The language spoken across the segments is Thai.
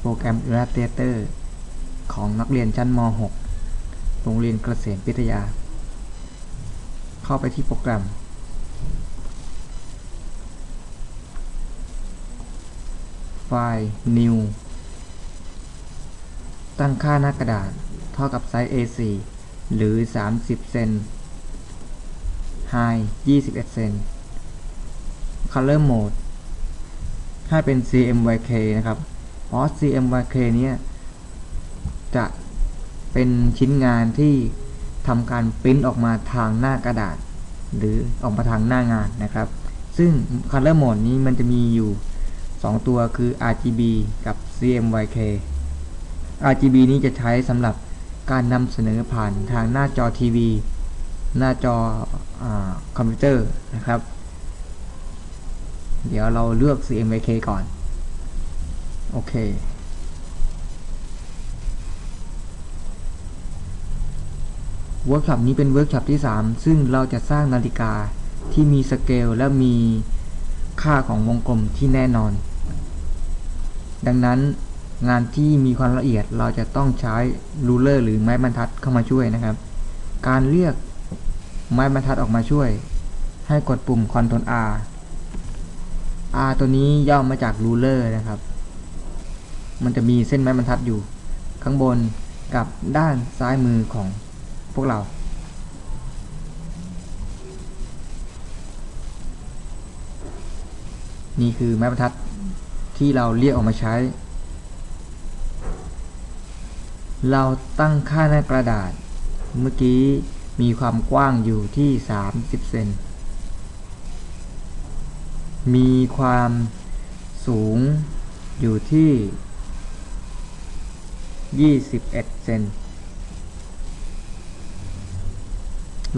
โปรแกรม Illustrator ของนักเรียนชั้นม .6 โรงเรียนเกษตรวิทยา เข้าไปที่โปรแกรม ไฟล์ New ตั้งค่าหน้ากระดาษ เท่ากับไซส์ A4 หรือ 30 เซน High 21 เซน Color Mode ให้เป็น CMYK นะครับ เพราะ CMYK เนี้ยจะเป็นชิ้นงานที่ทำการปริ้นออกมาทางหน้ากระดาษ หรือออกมาทางหน้างานนะครับ ซึ่ง Color Mode นี้มันจะมีอยู่ 2 ตัวคือ RGB กับ CMYK RGB นี้จะใช้สำหรับการนำเสนอผ่านทางหน้าจอทีวี หน้าจออคอมพิวเตอร์นะครับ เดี๋ยวเราเลือก CMYK ก่อน โอเค เวิร์กช็อปนี้เป็นเวิร์กช็อปที่ 3 ซึ่งเราจะสร้างนาฬิกาที่มีสเกลและมีค่าของวงกลมที่แน่นอน ดังนั้นงานที่มีความละเอียดเราจะต้องใช้รูเลอร์หรือไม้บรรทัดเข้ามาช่วยนะครับ การเรียกไม้บรรทัดออกมาช่วย ให้กดปุ่ม Ctrl R R ตัวนี้ย่อมาจากรูเลอร์นะครับ มันจะมีเส้นไม้บรรทัดอยู่ ข้างบนกับด้านซ้ายมือของพวกเรา นี่คือไม้บรรทัดที่เราเรียกออกมาใช้ เราตั้งค่าหน้ากระดาษ เมื่อกี้มีความกว้างอยู่ที่ 30 เซน มีความสูงอยู่ที่ 21เซน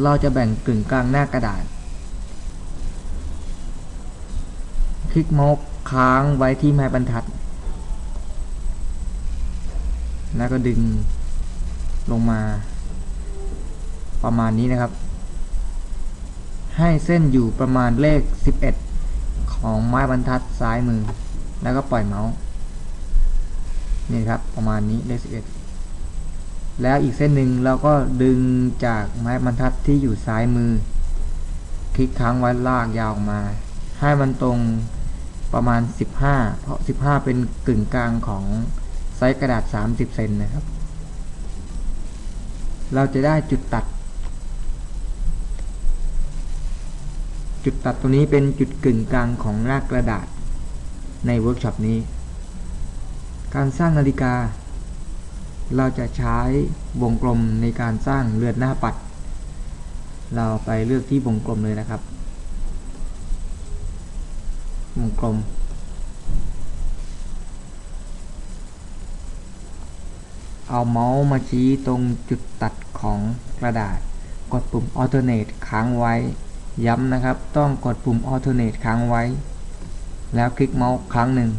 เราจะแบ่งกึ่งกลางหน้ากระดาษ คลิกเมาส์ค้างไว้ที่ไม้บรรทัด แล้วก็ดึงลงมาประมาณนี้นะครับ ให้เส้นอยู่ประมาณเลข 11 ของไม้บรรทัดซ้ายมือ แล้วก็ปล่อยเมาส์ นี่ครับประมาณนี้เลข11แล้วอีกเส้นหนึ่งเราก็ดึงจากไม้บรรทัดที่อยู่ซ้ายมือ คลิกค้างไว้ลากยาวออกมา ให้มันตรงประมาณ 15 เพราะ 15 เป็นกึ่งกลางของไซส์กระดาษ 30 เซนนะครับ เราจะได้จุดตัด จุดตัดตัวนี้เป็นจุดกึ่งกลางของหน้ากระดาษในเวิร์กช็อปนี้ การสร้างนาฬิกา เราจะใช้วงกลมในการสร้างเรือนหน้าปัด เราไปเลือกที่วงกลมเลยนะครับ วงกลม เอาเมาส์มาชี้ตรงจุดตัดของกระดาษ กดปุ่ม alternate ค้างไว้ ย้ำนะครับ ต้องกดปุ่ม alternate ค้างไว้ แล้วคลิกเมาส์ครั้งหนึ่ง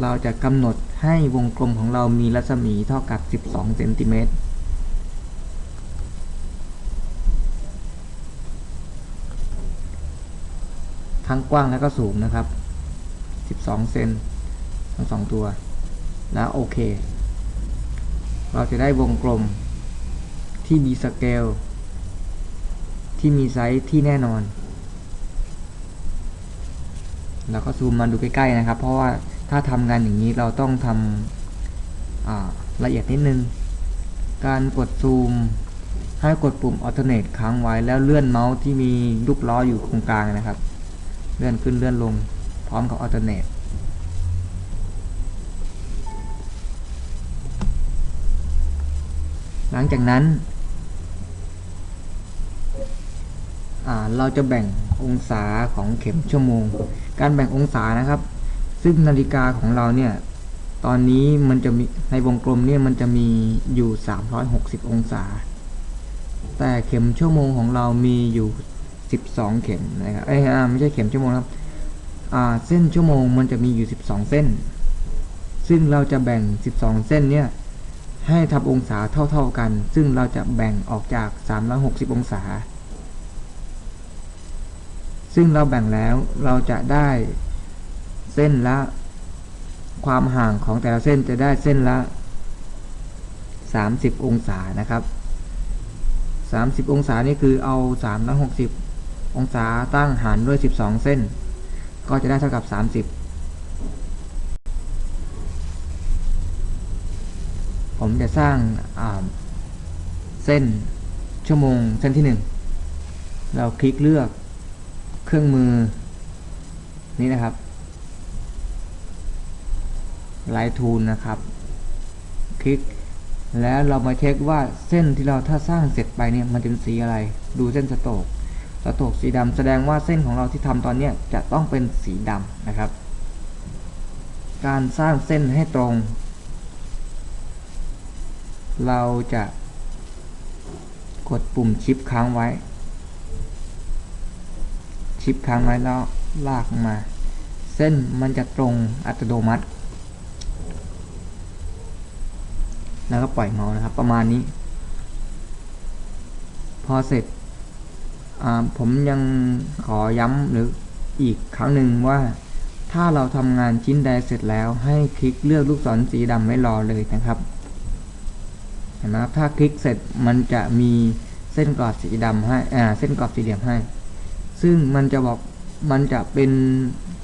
เราจะกำหนดให้วงกลมของเรามีรัศมีเท่ากับ 12 เซนติเมตร ทั้งกว้างและก็สูงนะครับ 12 เซนทั้งสองตัว แล้วโอเค เราจะได้วงกลมที่มีสเกลที่มีไซส์ที่แน่นอน แล้วก็ซูมมาดูใกล้ๆนะครับ เพราะว่า ถ้าทำงานอย่างนี้เราต้องทำละเอียดนิดนึง การกดซูม ให้กดปุ่ม alternate ค้างไว้แล้วเลื่อนเมาส์ที่มีลูกล้ออยู่ตรงกลางนะครับ เลื่อนขึ้นเลื่อนลงพร้อมกับ alternate หลังจากนั้น เราจะแบ่งองศาของเข็มชั่วโมง การแบ่งองศานะครับ ซึ่งนาฬิกาของเราเนี่ย ตอนนี้มันจะมีในวงกลมเนี่ยมันจะมีอยู่ 360 องศา แต่เข็มชั่วโมงของเรามีอยู่ 12 เข็มนะครับเอ้ยไม่ใช่เข็มชั่วโมงครับเส้นชั่วโมงมันจะมีอยู่ 12 เส้น ซึ่งเราจะแบ่ง 12 เส้นเนี่ยให้ทำองศาเท่า ๆกัน ซึ่งเราจะแบ่งออกจาก 360 องศา ซึ่งเราแบ่งแล้วเราจะได้ ส้นละ ความห่างของแต่ละเส้นจะได้เส้นละ 30 องศานะครับ 30 องศานี่คือเอา360 องศาตั้งหารด้วย 12 เส้น ก็จะได้เท่ากับ 30 ผมจะสร้างเส้นชั่วโมงเส้นที่ 1 เราคลิกเลือกเครื่องมือนี้นะครับ ไลท์ทูลนะครับ คลิก แล้วเรามาเช็คว่าเส้นที่เราถ้าสร้างเสร็จไปเนี่ยมันจะเป็นสีอะไร ดูเส้นสโตกสโตกสีดำแสดงว่าเส้นของเราที่ทำตอนนี้จะต้องเป็นสีดำนะครับ การสร้างเส้นให้ตรง เราจะกดปุ่มชิปค้างไว้ ชิปค้างไว้แล้วลากมา เส้นมันจะตรงอัตโนมัติ แล้วก็ปล่อยเมาส์นะครับ ประมาณนี้ พอเสร็จผมยังขอย้ำหรืออีกครั้งหนึ่งว่าถ้าเราทำงานชิ้นใดเสร็จแล้ว ให้คลิกเลือกลูกศรสีดำไว้รอเลยนะครับเห็นไหมครับถ้าคลิกเสร็จมันจะมีเส้นกรอบสีดำให้อ่าเส้นกรอบสีเหลี่ยมให้ ซึ่งมันจะบอกมันจะเป็น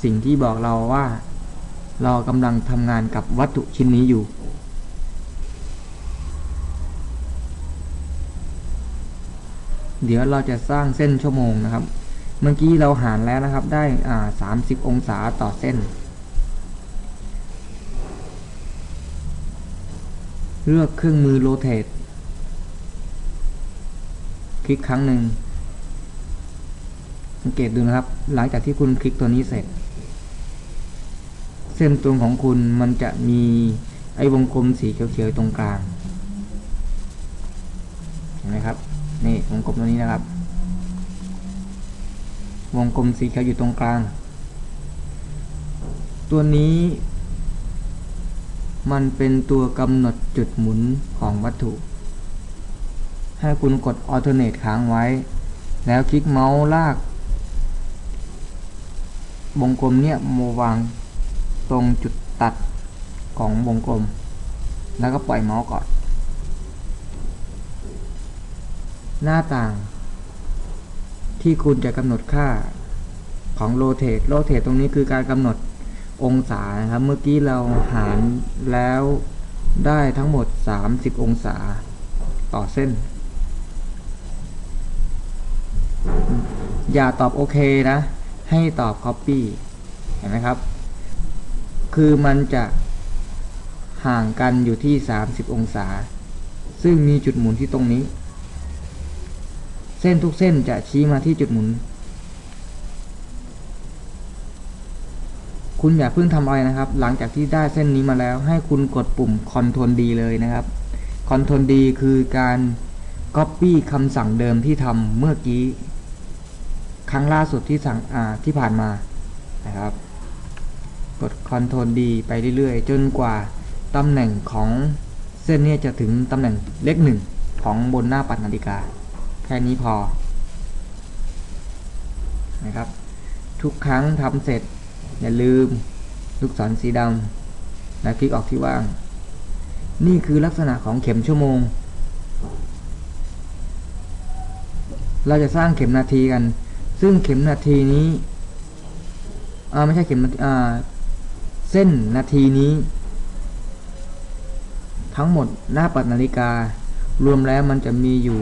สิ่งที่บอกเราว่า เรากำลังทำงานกับวัตถุชิ้นนี้อยู่ เดี๋ยวเราจะสร้างเส้นชั่วโมงนะครับ เมื่อกี้เราหารแล้วนะครับได้อ่าสามสิบองศาต่อเส้น เลือกเครื่องมือโรเตทคลิกครั้งหนึ่งสังเกตดูนะครับ หลังจากที่คุณคลิกตัวนี้เสร็จ เส้นตรงของคุณมันจะมีไอ้วงกลมสีเขียวๆตรงกลาง เห็นไหมครับ นี่วงกลมตัวนี้นะครับ วงกลมสีเขียวอยู่ตรงกลาง ตัวนี้ มันเป็นตัวกำหนดจุดหมุนของวัตถุ ให้คุณกด alternate ค้างไว้ แล้วคลิกเมาส์ลาก วงกลมเนี่ยมาวางตรงจุดตัดของวงกลม แล้วก็ปล่อยเมาส์ก่อน หน้าต่าง ที่คุณจะกำหนดค่าของโรเตทโรเตทตรงนี้คือการกำหนดองศานะครับ เมื่อกี้เราหารแล้วได้ทั้งหมด 30 องศาต่อเส้น อย่าตอบโอเคนะ ให้ตอบ Copy เห็นไหมครับ คือมันจะห่างกันอยู่ที่ 30 องศา ซึ่งมีจุดหมุนที่ตรงนี้ ส้นทุกเส้นจะชี้มาที่จุดหมุน คุณอย่าเพิ่งทำอะไรนะครับ หลังจากที่ได้เส้นนี้มาแล้ว ให้คุณกดปุ่ม Ctrl D เลยนะครับ Ctrl D คือการ Copy คำสั่งเดิมที่ทำเมื่อกี้ ครั้งล่าสุดที่สั่งที่ผ่านมานะครับ กด Ctrl D ไปเรื่อยๆ จนกว่าตำแหน่งของเส้นนี้จะถึงตำแหน่งเลขหนึ่งของบนหน้าปัดนาฬิกา แค่นี้พอนะครับ ทุกครั้งทำเสร็จ อย่าลืมลูกศรสีดำและคลิกออกที่ว่าง นี่คือลักษณะของเข็มชั่วโมง เราจะสร้างเข็มนาทีกัน ซึ่งเข็มนาทีนี้อ่าไม่ใช่เข็มนาทีอ่าเส้นนาทีนี้ ทั้งหมดหน้าปัดนาฬิกา รวมแล้วมันจะมีอยู่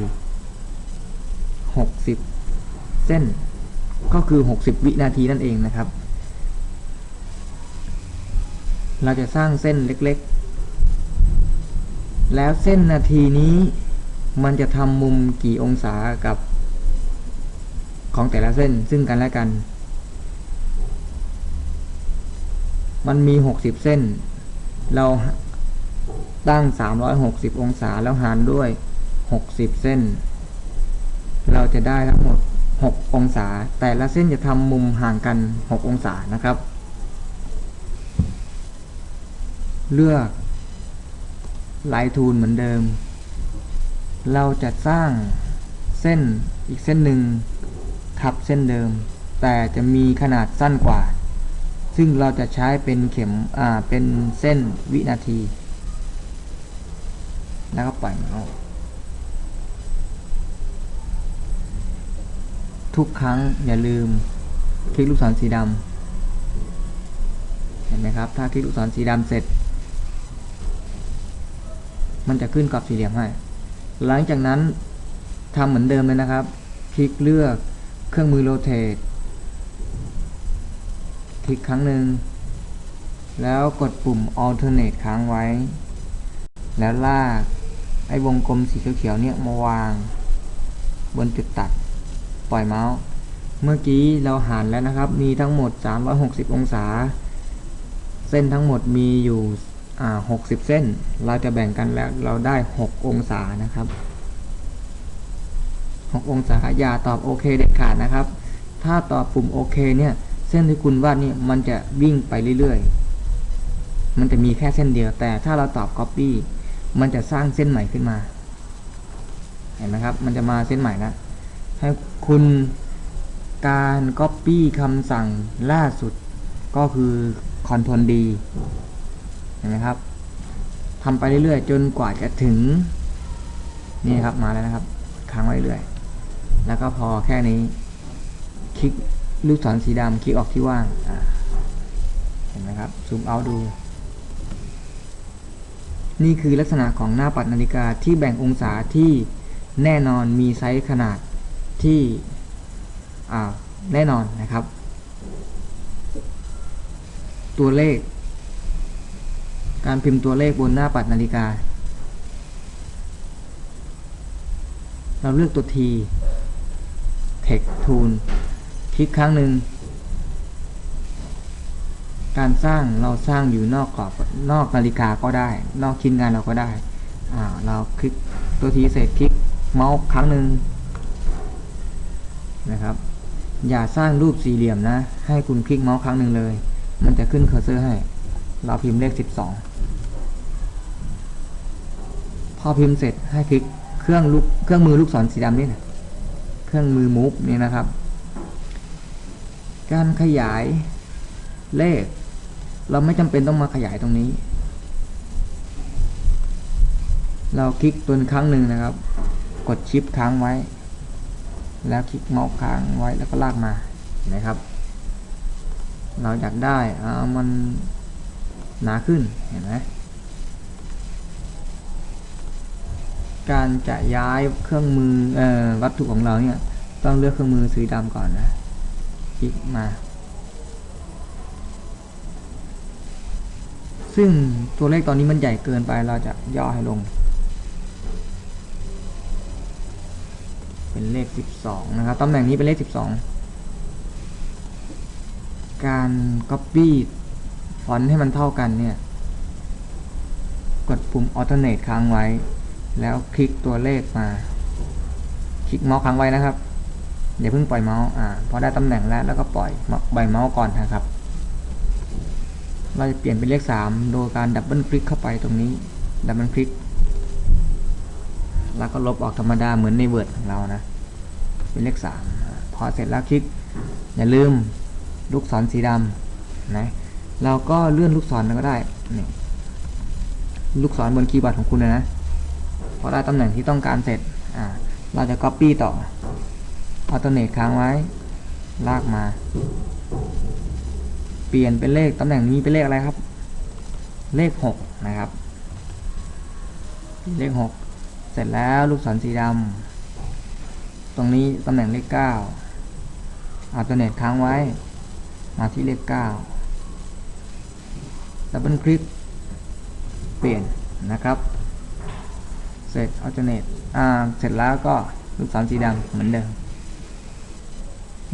60 เส้น ก็คือ 60 วินาทีนั่นเองนะครับ เราจะสร้างเส้นเล็กๆ แล้วเส้นนาทีนี้มันจะทำมุมกี่องศากับของแต่ละเส้นซึ่งกันและกัน มันมี 60 เส้น เราตั้ง 360 องศาแล้วหารด้วย 60 เส้น เราจะได้ทั้งหมด 6 องศา แต่ละเส้นจะทำมุมห่างกัน 6 องศานะครับ เลือกลท์ทูลเหมือนเดิม เราจะสร้างเส้นอีกเส้นหนึ่งทับเส้นเดิม แต่จะมีขนาดสั้นกว่า ซึ่งเราจะใช้เป็นเข็มอ่าเป็นเส้นวินาที แล้วก็ปล่อยเมาส์ ทุกครั้งอย่าลืมคลิกลูกศรสีดำเห็นไหมครับ ถ้าคลิกลูกศรสีดำเสร็จ มันจะขึ้นกรอบสี่เหลี่ยมให้ หลังจากนั้นทำเหมือนเดิมเลยนะครับ คลิกเลือกเครื่องมือโรเต e คลิกครั้งหนึ่ง แล้วกดปุ่ม alternate ค้างไว้ แล้วลาก ไอ้วงกลมสีเขียวๆเนี่ยมาวาง บนจุดตัด ล่อยเมาส์ เมื่อกี้เราหารแล้วนะครับ มีทั้งหมด 360 องศา เส้นทั้งหมดมีอยู่60 เส้น เราจะแบ่งกันแล้วเราได้ 6 องศานะครับ 6 องศาอย่าตอบโอเคเด็ดขาดนะครับ ถ้าตอบปุ่มโอเคเนี่ย เส้นที่คุณวาดนี่มันจะวิ่งไปเรื่อยๆ มันจะมีแค่เส้นเดียว แต่ถ้าเราตอบ copy มันจะสร้างเส้นใหม่ขึ้นมา เห็นไหมครับ มันจะมาเส้นใหม่แล้ว ให้คุณการ copy คำสั่งล่าสุดก็คือ Ctrl D เห็นไหมครับทำไปเรื่อยๆ จนกว่าจะถึง นี่ครับมาแล้วนะครับค้างไว้เรื่อยแล้วก็พอแค่นี้ คลิกลูกศรสีดำคลิกออกที่ว่างเห็นไหมครับซูมเอาดู นี่คือลักษณะของหน้าปัดนาฬิกาที่แบ่งองศาที่แน่นอนมีไซส์ขนาด ที่แน่นอนนะครับ ตัวเลข การพิมพ์ตัวเลขบนหน้าปัดนาฬิกา เราเลือกตัว T Text Tool คลิกครั้งหนึ่ง การสร้างเราสร้างอยู่นอกกรอบนอกนาฬิกาก็ได้ นอกชิ้นงานเราก็ได้ เราคลิกตัวทีเสร็จคลิกเมาส์ครั้งหนึ่ง นะครับ อย่าสร้างรูปสี่เหลี่ยมนะ ให้คุณคลิกเมาส์ครั้งหนึ่งเลย มันจะขึ้นเคอร์เซอร์ให้ เราพิมพ์เลข 12 พอพิมพ์เสร็จให้คลิกเครื่องลูกเครื่องมือลูกศรสีดำนี่นะเครื่องมือมูฟนี่นะครับ การขยายเลข เราไม่จำเป็นต้องมาขยายตรงนี้ เราคลิกตัวครั้งหนึ่งนะครับ กดชิปค้างไว้ แล้วคลิกเมาส์ค้างไว้แล้วก็ลากมานะครับ เราอยากได้อ่ามันหนาขึ้นเห็นไหมการจะย้ายเครื่องมือออวัตถุของเราเนี่ยต้องเลือกเครื่องมือสีดำก่อนนะคลิกมา ซึ่งตัวเลขตอนนี้มันใหญ่เกินไปเราจะย่อให้ลง เป็นเลข 12 นะครับ ตำแหน่งนี้เป็นเลข 12 การ Copy ฟอนต์ให้มันเท่ากันเนี่ย กดปุ่ม Alternate ค้างไว้ แล้วคลิกตัวเลขมา คลิกเมาส์ค้างไว้นะครับอย่าเพิ่งปล่อยเมาส์อ่าพอได้ตำแหน่งแล้วแล้วก็ปล่อยใบเมาส์ก่อนนะครับ เราจะเปลี่ยนเป็นเลข 3 โดยการดับเบิลคลิกเข้าไปตรงนี้ดับเบิลคลิก แล้วก็ลบออกธรรมดาเหมือนใน Word ของเรานะเป็นเลข3พอเสร็จแล้วคลิก อย่าลืมลูกศรสีดำนะเราก็เลื่อนลูกศรก็ได้นี่ลูกศรบนคีย์บอร์ดของคุณนะนะพอได้ตำแหน่งที่ต้องการเสร็จอ่าเราจะ Copy ต่ออัลเทอร์เนทค้างไว้ ลากมา เปลี่ยนเป็นเลขตำแหน่งนี้เป็นเลขอะไรครับ เลขหกนะครับ เลขหก เสร็จแล้วลูกศรสีดำตรงนี้ตำแหน่งเลขเก้าอัลเทอร์เนทค้างไว้ มาที่เลขเก้าดับเบิลคลิก เปลี่ยนนะครับ เสร็จอัลเทอร์เนทอ่าเสร็จแล้วก็ลูกศรสีดำเหมือนเดิม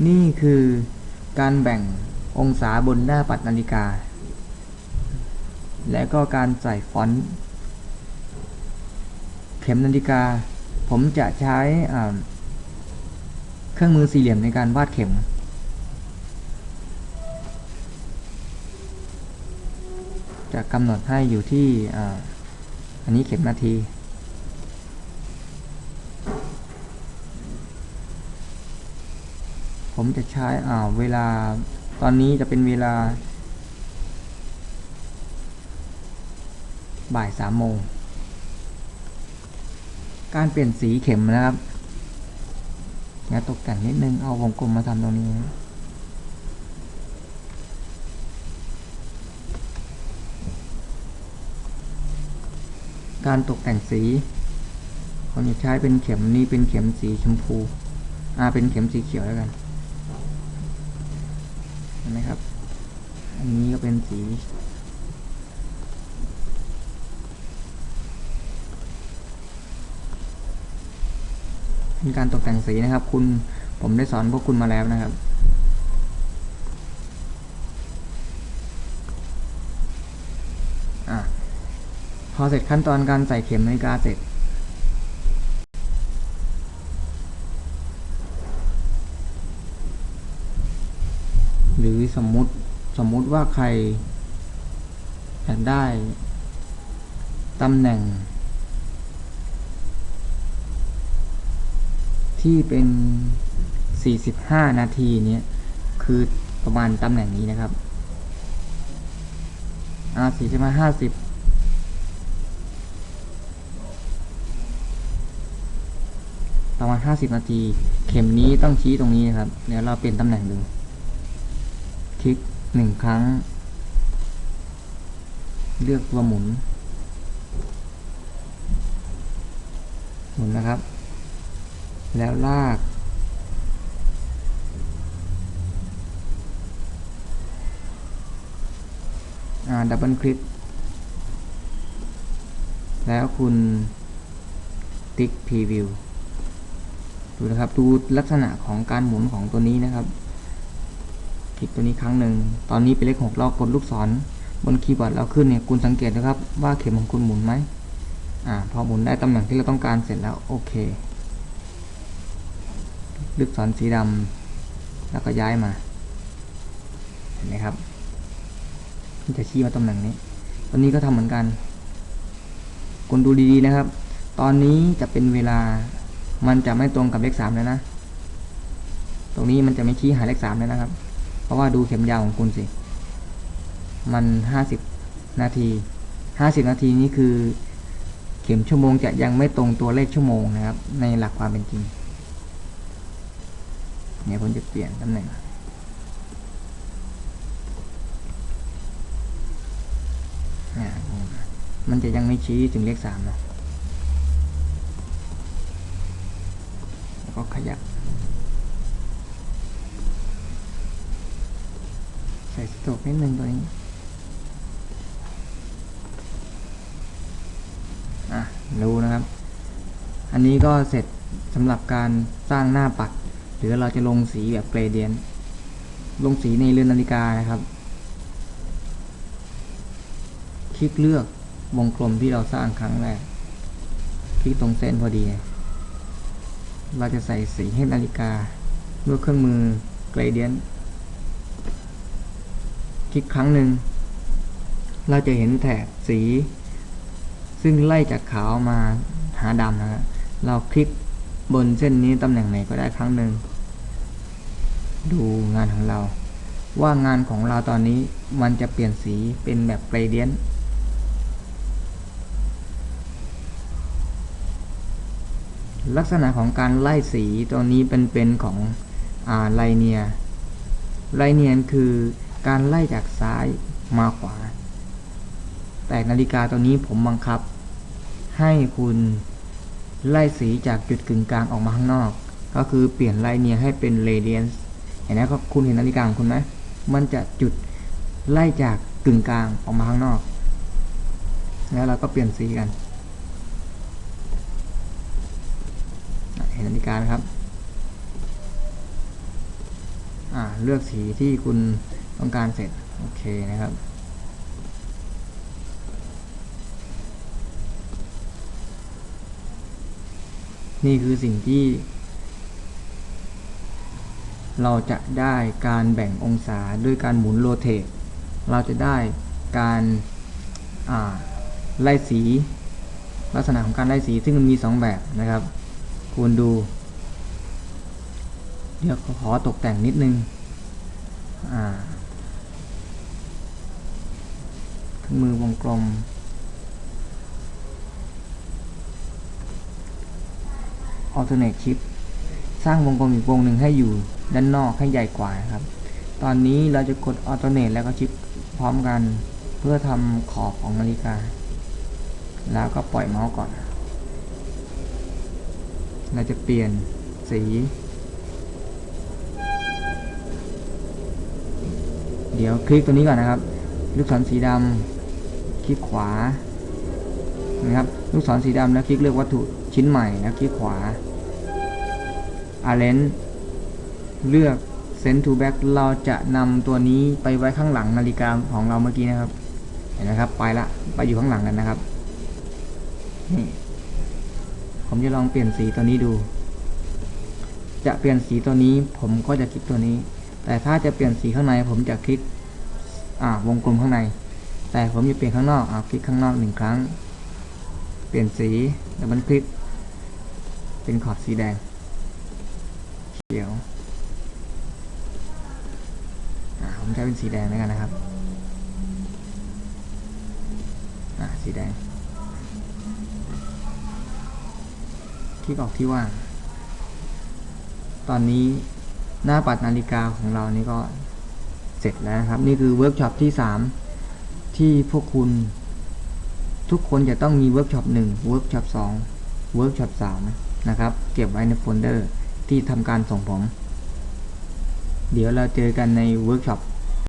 นี่คือการแบ่งองศาบนหน้าปัดนาฬิกา และก็การใส่ฟอนต์ ข็มนาฬิกา ผมจะใช้เครื่องมือสี่เหลี่ยมในการวาดเข็ม จะกำหนดให้อยู่ที่อันนี้เข็มนาทีผมจะใช้เวลาตอนนี้จะเป็นเวลา บ่ายสามโมง การเปลี่ยนสีเข็มนะครับงานตกแต่งนิดนึง เอาวงกลมมาทำตรงนี้ การตกแต่งสีผมจะใช้เป็นเข็มนี้เป็นเข็มสีชมพู อ่า เป็นเข็มสีเขียวแล้วกัน เห็นไหมครับ อันนี้ก็เป็นสี เป็นการตกแต่งสีนะครับ คุณผมได้สอนพวกคุณมาแล้วนะครับอพอเสร็จขั้นตอนการใส่เข็มนาฬิกาเสร็จ หรือสมมุติสมมุติว่าใครอยากได้ตำแหน่ง ที่เป็น 45 นาทีเนี้ยคือประมาณตำแหน่งนี้นะครับอ่า45 50ประมาณ50นาที เข็มนี้ต้องชี้ตรงนี้นะครับ เดี๋ยวเราเปลี่ยนตำแหน่งดู คลิกหนึ่งครั้ง เลือกตัวหมุน หมุนนะครับ แล้วลากอ่าดับเบิลคลิก แล้วคุณติ๊กพรีวิวดูนะครับ ดูลักษณะของการหมุนของตัวนี้นะครับ คลิกตัวนี้ครั้งหนึ่ง ตอนนี้เป็นเลขหกเรากดลูกศรบนคีย์บอร์ดเราขึ้นเนี่ย คุณสังเกตนะครับ ว่าเข็มของคุณหมุนไหมอ่า พอหมุนได้ตำแหน่งที่เราต้องการเสร็จแล้ว โอเค ลูกศรสีดำแล้วก็ย้ายมา เห็นไหมครับมันจะชี้มาตำแหน่งนี้ ตอนนี้ก็ทำเหมือนกันคุณดูดีๆนะครับ ตอนนี้จะเป็นเวลา มันจะไม่ตรงกับเลขสามเลยนะ ตรงนี้มันจะไม่ชี้หาเลขสามเลยนะครับ เพราะว่าดูเข็มยาวของคุณสิ มันห้าสิบนาทีห้าสิบนาทีนี้คือ เข็มชั่วโมงจะยังไม่ตรงตัวเลขชั่วโมงนะครับ ในหลักความเป็นจริง เนี่ยผมจะเปลี่ยนตำแหน่งมันจะยังไม่ชี้ถึงเลขสามเนาะแล้วก็ขยับ ใส่สโตกนิดนึงตัวนี้อะรู้นะครับ อันนี้ก็เสร็จสำหรับการสร้างหน้าปัด หรือเราจะลงสีแบบเกรเดียนลงสีในเรือนนาฬิกานะครับ คลิกเลือกวงกลมที่เราสร้างครั้งแรก คลิกตรงเส้นพอดี เราจะใส่สีให้นาฬิกาด้วยเครื่องมือเกรเดียนคลิกครั้งหนึ่ง เราจะเห็นแถบสี ซึ่งไล่จากขาวมาหาดำนะครับเราคลิกบนเส้นนี้ตำแหน่งไหนก็ได้ครั้งหนึ่ง ดูงานของเรา ว่างานของเราตอนนี้มันจะเปลี่ยนสีเป็นแบบเกรเดียนลักษณะของการไล่สีตัวนี้เป็นเป็นของอไลเนียไลเนียนคือการไล่จากซ้ายมาขวา แต่นาฬิกาตัวนี้ผมบังคับ ให้คุณไล่สีจากจุดกึ่งกลางออกมาข้างนอก ก็คือเปลี่ยนไลเนียให้เป็นเรเดียนเห็นไหมครับคุณเห็นนาฬิกาของคุณไหมมันจะจุดไล่จากกึ่งกลางออกมาข้างนอก แล้วเราก็เปลี่ยนสีกัน เห็นนาฬิกาไหมครับเลือกสีที่คุณต้องการเสร็จ โอเคนะครับนี่คือสิ่งที่ เราจะได้การแบ่งองศาด้วยการหมุนโรเตทเราจะได้การไล่สี ลักษณะของการไล่สีซึ่งมันมี 2 แบบนะครับคุณดู เดี๋ยวขอตกแต่งนิดนึงมือวงกลมอ alternate shift สร้างวงกลมอีกวงหนึ่งให้อยู่ด้านนอกให้ใหญ่กว่านะครับ ตอนนี้เราจะกด alternate แล้วก็ชิปพร้อมกัน เพื่อทำขอบของนาฬิกา แล้วก็ปล่อยเมาส์ก่อน เราจะเปลี่ยนสี เดี๋ยวคลิกตัวนี้ก่อนนะครับ ลูกศรสีดำคลิกขวานะครับ ลูกศรสีดำแล้วคลิกเลือกวัตถุชิ้นใหม่แล้วคลิกขวา Arrange เลือก Send to back เราจะนำตัวนี้ไปไว้ข้างหลังนาฬิกาของเราเมื่อกี้นะครับ เห็นไหมครับ ไปละ ไปอยู่ข้างหลังกันนะครับ นี่ ผมจะลองเปลี่ยนสีตัวนี้ดู จะเปลี่ยนสีตัวนี้ ผมก็จะคลิกตัวนี้ แต่ถ้าจะเปลี่ยนสีข้างใน ผมจะคลิก อ่า วงกลมข้างใน แต่ผมจะเปลี่ยนข้างนอก อ่า คลิกข้างนอกหนึ่งครั้ง เปลี่ยนสี แล้วมันคลิก เป็นขอบสีแดง เขียวผมใช้เป็นสีแดงแล้วกันนะครับ อ่าสีแดง คลิกออกที่ว่าง ตอนนี้หน้าปัดนาฬิกาของเรานี่ก็เสร็จแล้วนะครับ นี่คือเวิร์กช็อปที่ 3 ที่พวกคุณ ทุกคนจะต้องมีเวิร์กช็อป1เวิร์กช็อป2เวิร์กช็อป3นะครับ เก็บไว้ในโฟลเดอร์ ที่ทำการส่งผม เดี๋ยวเราเจอกันในเวิร์กช็อป